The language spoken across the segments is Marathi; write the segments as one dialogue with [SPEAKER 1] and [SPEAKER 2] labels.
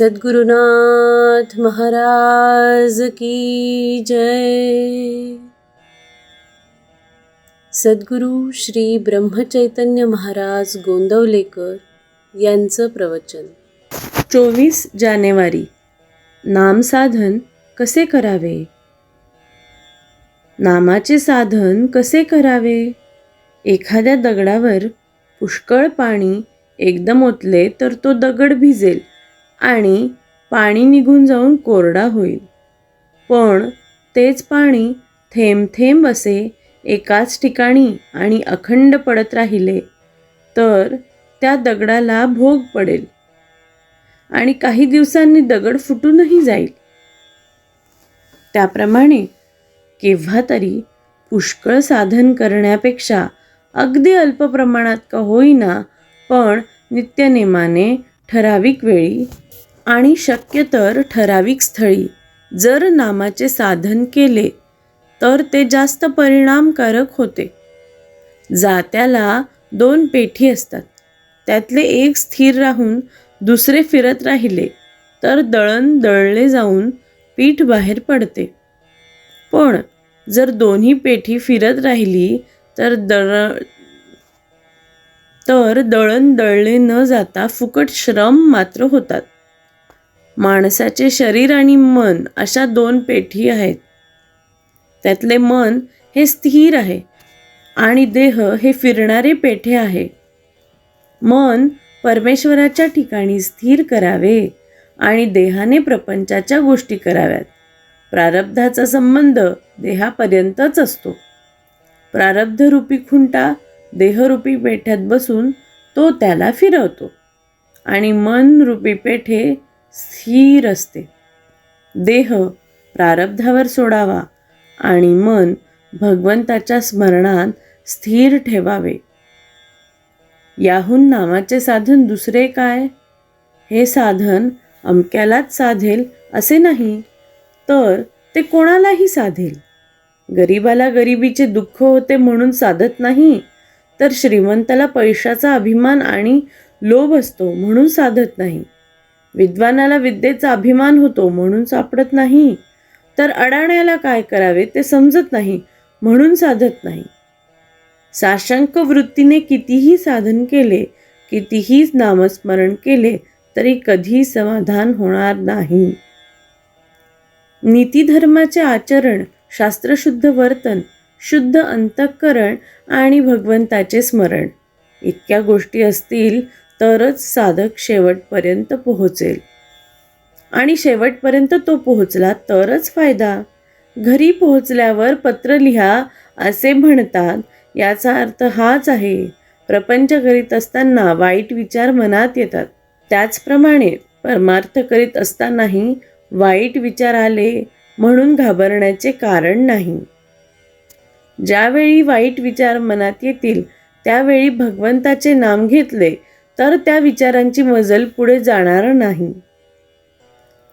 [SPEAKER 1] सद्गुरुनाथ महाराज की जय। सद्गुरू श्री ब्रह्मचैतन्य महाराज गोंदवलेकर यांचं प्रवचन. चोवीस जानेवारी नामसाधन कसे करावे? नामाचे साधन कसे करावे? एखाद्या दगडावर पुष्कळ पाणी एकदम ओतले तर तो दगड भिजेल. आणि पाणी निघून जाऊन कोरडा होईल. पण तेच पाणी थेंब थेंब असे एकाच ठिकाणी आणि अखंड पडत राहिले तर त्या दगडाला भोग पडेल. आणि काही दिवसांनी दगड फुटूनही जाईल. त्याप्रमाणे केव्हा तरी पुष्कळ साधन करण्यापेक्षा अगदी अल्प प्रमाणात का होईना पण नित्यनेमाने ठराविक वेळी आणि शक्य तर ठराविक स्थळी. जर नामाचे साधन केले तर ते जास्त परिणामकारक होते. जात्याला दोन पेठी असतात. त्यातले एक स्थिर राहून दुसरे फिरत राहिले तर दळण दळले जाऊन पीठ बाहेर पडते. पण जर दोन्ही पेठी फिरत राहिली तर दळ तर दळण दळले न जाता फुकट श्रम मात्र होतात. माणसाचे शरीर आणि मन अशा दोन पेठी आहेत. त्यातले मन हे स्थिर आहे आणि देह हे फिरणारे पेठे आहे. मन परमेश्वराच्या ठिकाणी स्थिर करावे आणि देहाने प्रपंचाच्या गोष्टी कराव्यात. प्रारब्धाचा संबंध देहापर्यंतच असतो. प्रारब्धरूपी खुंटा देहरूपी पेठ्यात बसून तो त्याला फिरवतो आणि मनरूपी पेठे स्थिर असते. देह प्रारब्धावर सोडावा आणि मन भगवंताच्या स्मरणात स्थिर ठेवावे. याहून नामाचे साधन दुसरे काय? हे साधन अमक्यालाच साधेल असे नाही तर ते कोणालाही साधेल. गरिबाला गरिबीचे दुःख होते म्हणून साधत नाही तर श्रीमंताला पैशाचा अभिमान आणि लोभ असतो म्हणून साधत नाही. विद्वानाला विद्येचा अभिमान होतो म्हणून सापडत नाही. तर अडाण्याला काय करावे ते समजत नाही म्हणून साधत नाही. साशंक वृत्तीने कितीही साधन केले कितीही नामस्मरण केले तरी कधी समाधान होणार नाही. नीतीधर्माचे आचरण शास्त्रशुद्ध वर्तन शुद्ध अंतःकरण आणि भगवंताचे स्मरण इतक्या गोष्टी असतील तरच साधक शेवटपर्यंत पोहोचेल. आणि शेवटपर्यंत तो पोहोचला तरच फायदा. घरी पोहोचल्यावर पत्र लिहा असे म्हणतात. याचा अर्थ हाच आहे. प्रपंच करीत असताना वाईट विचार मनात येतात. त्याचप्रमाणे परमार्थ करीत असतानाही वाईट विचार आले म्हणून घाबरण्याचे कारण नाही. ज्यावेळी वाईट विचार मनात येतील त्यावेळी भगवंताचे नाम घेतले तर त्या विचारांची मजल पुढे जाणार नाही.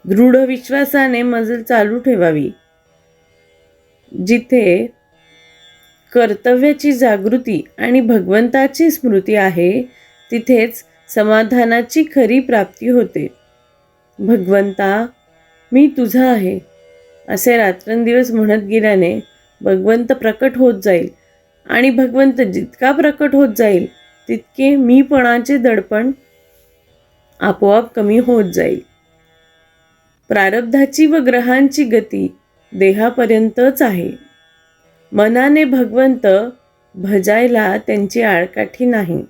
[SPEAKER 1] दृढ विश्वासाने मजल चालू ठेवावी. जिथे कर्तव्याची जागृती आणि भगवंताची स्मृती आहे तिथेच समाधानाची खरी प्राप्ती होते. भगवंता मी तुझा आहे असे रात्रंदिवस म्हणत गेल्याने भगवंत प्रकट होत जाईल आणि भगवंत जितका प्रकट होत जाईल तितके मीपणाचे दडपण आपोआप कमी होत जाईल. प्रारब्धाची व ग्रहांची गती देहापर्यंतच आहे. मनाने भगवंत भजायला त्यांची आळकाठी नाही.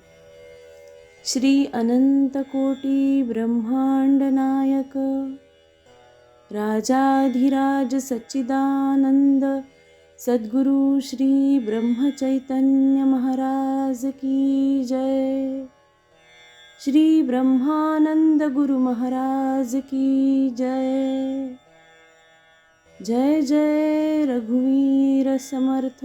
[SPEAKER 1] श्री अनंत कोटी ब्रह्मांड नायक राजाधिराज सच्चिदानंद सद्गुरु श्री ब्रह्मचैतन्य महाराज की जय। श्री ब्रह्मानंद गुरु महाराज की जय। जय जय रघुवीर समर्थ।